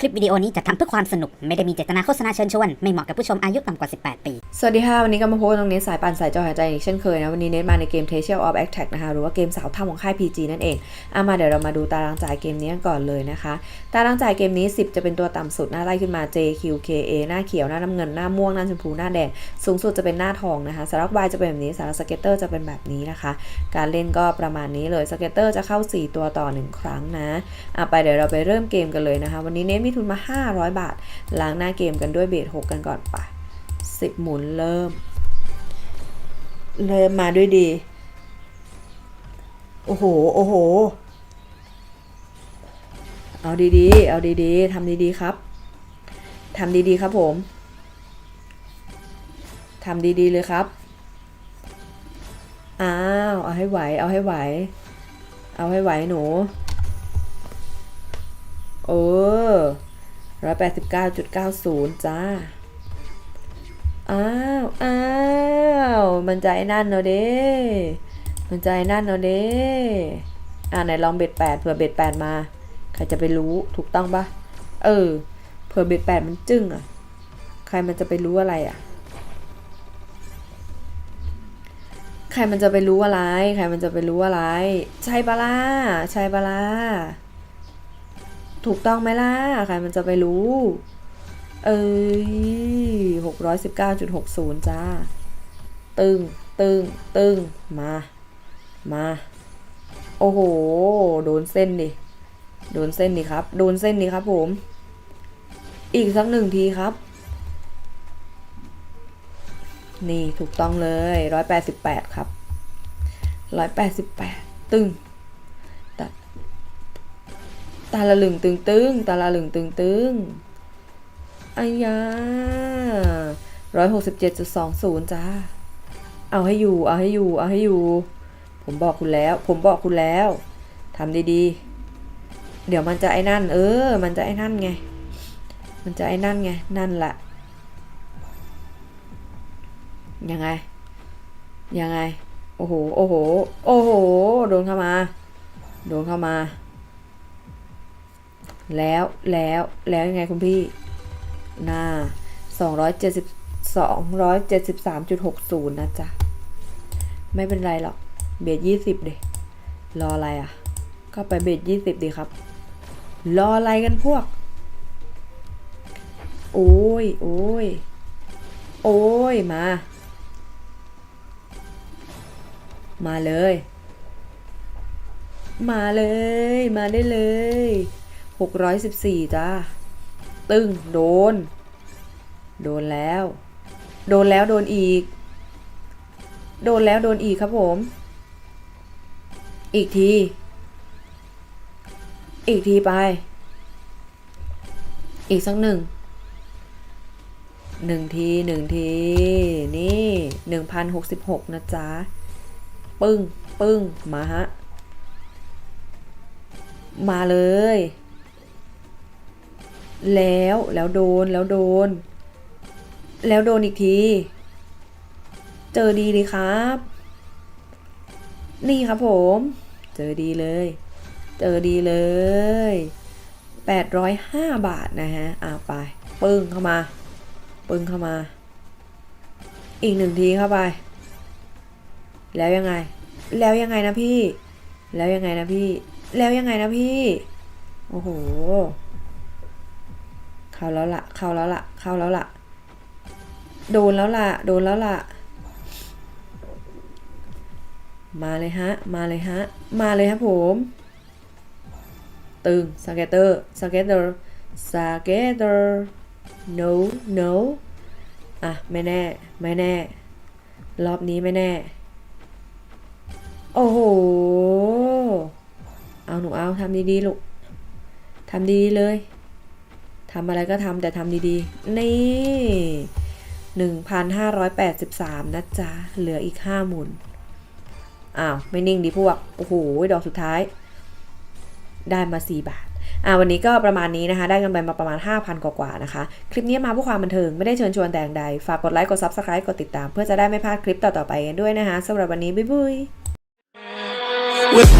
คลิปวิดีโอนี้จัดทำเพื่อความสนุก ไม่ได้มีเจตนาโฆษณาเชิญชวน ไม่เหมาะกับผู้ชมอายุต่ำกว่า 18 ปี สวัสดีค่ะ วันนี้ก็มาพบกับน้องเนทสายปั่นสายจอหายใจอีกเช่นเคยนะ วันนี้เนทมาในเกม t a s t of Attack นะคะ หรือว่าเกมสาวถ้ำของค่าย PG นั่นเองเอามาเดี๋ยวเรามาดูตารางจ่ายเกมนี้กันก่อนเลยนะคะ ตารางจ่ายเกมนี้ 10 จะเป็นตัวต่ำสุดหน้าไล่ขึ้นมา JQKA หน้าเขียวหน้าน้ำเงินหน้าม่วงหน้าชมพูหน้าแดงสูงสุดจะเป็นหน้าทองนะคะสารักวายจะเป็นแบบนี้สารสเก็ตเตอร์จะเป็นแบบนี้นะคะ การเล่นก็ประมาณนี้เลยสเก็ตเตอร์จะเข้า 4 ตัวต่อ 1 ครั้งนะอะไปเดี๋ยวเราไปเริ่มเกมกันเลยนะคะ วันนี้เนทมีทุนมา 500 บาท ล้างหน้าเกมกันด้วยเบส6กันก่อนไปสิบหมุนเริ่ม เริ่มมาด้วยดี โอ้โห โอ้โห เอาดีๆ เอาดีๆทำดีๆครับทำดีๆครับผมทำดีๆเลยครับ อ้าว เอาให้ไหว เอาให้ไหว เอาให้ไหวหนู เออร้อยแปดสิบเก้าจุดเก้าศูนย์จ้า อ้าว อ้าว มันใจนั่นเนาะเด้ มันใจนั่นเนาะเด้ อ่าไหนลองเบ็ดแปดเผื่อเบ็ดแปดมา ใครจะไปรู้ถูกต้องปะเออ เผื่อเบ็ดแปดมันจึ้งอะ ใครมันจะไปรู้อะไรอะ ใครมันจะไปรู้อะไร ใครมันจะไปรู้อะไร ใช่ปะล่ะ ใช่ปะล่ะ ถูกต้องไหมล่ะ ใครมันจะไปรู้ เอ้ยหกร้อยสิบเก้าจุดหกศูนย์จ้า ตึง ตึง ตึง มา มา โอ้โห โดนเส้นดิ โดนเส้นดิครับ โดนเส้นดิครับผม อีกสักหนึ่งทีครับ นี่ถูกต้องเลยร้อยแปดสิบแปดครับร้อยแปดสิบแปดตึง ตาละลึงตึงตึงตาละลึงตึงตึงอายาร้อยหกสิบเจ็ดจุดสองศูนย์จ้า เอาให้อยู่ เอาให้อยู่ เอาให้อยู่ ผมบอกคุณแล้ว ผมบอกคุณแล้วทำดีๆ เดี๋ยวมันจะไอ้นั่น เออ มันจะไอ้นั่นไง มันจะไอ้นั่นไง นั่นแหละยังไง ยังไง โอ้โห โอ้โห โอ้โห โดนเข้ามา โดนเข้ามา แล้วแล้วแล้วยังไงคุณพี่หน้าสองร้อยเจ็ดสิบสองร้อยเจ็ดสิบสามจุดหกศูนย์นะจ๊ะ ไม่เป็นไรหรอก เบสยี่สิบเดรออะไรอะ ก็ไปเบสยี่สิบดีครับ รออะไรกันพวก โอ้ย โอ้ย โอ้ย มา มาเลย มาเลย มาได้เลย หกร้อยสิบสี่จ้า ตึ้ง โดน โดนแล้ว โดนแล้วโดนอีก โดนแล้วโดนอีกครับผม อีกที อีกทีไป อีกสักหนึ่ง หนึ่งทีหนึ่งที นี่หนึ่งพันหกสิบหกนะจ๊ะ ปึ้ง ปึ้ง มาฮะ มาเลย แล้วแล้วโดนแล้วโดน แล้วโดนอีกที เจอดีเลยครับ นี่ครับผม เจอดีเลย เจอดีเลย 805 บาทนะฮะอ่าไป ปึ้งเข้ามา ปึ้งเข้ามา อีกหนึ่งทีเข้าไป แล้วยังไง แล้วยังไงนะพี่ แล้วยังไงนะพี่ แล้วยังไงนะพี่ โอ้โห เข้าแล้วละเข้าแล้วละเข้าแล้วละโดนแล้วละโดนแล้วละมาเลยฮะ มาเลยฮะ มาเลยครับผม ตึงสเก็ตเตอร์สเก็ตเตอร์สเก็ตเตอร์ no no อะ ไม่แน่ ไม่แน่ รอบนี้ไม่แน่ โอ้โห เอาหนูเอาทำดีๆลูกทำดีๆเลย ทำอะไรก็ทำแต่ทำดีๆ นี่หนึ่งพันห้าร้อยแปดสิบสามนะจ๊ะ เหลืออีกห้าหมุน อ้าว ไม่นิ่งดิพวก โอ้โห ดอกสุดท้าย ได้มา 4 บาทอ่าวันนี้ก็ประมาณนี้นะคะ ได้กันไปมาประมาณ 5,000 กว่าๆนะคะ คลิปนี้มาเพื่อความบันเทิง ไม่ได้เชิญชวนแต่งใด ฝากกดไลค์ กด Subscribe กดติดตาม เพื่อจะได้ไม่พลาดคลิปต่อๆไปกันด้วยนะคะสำหรับวันนี้ บ๊ายบาย with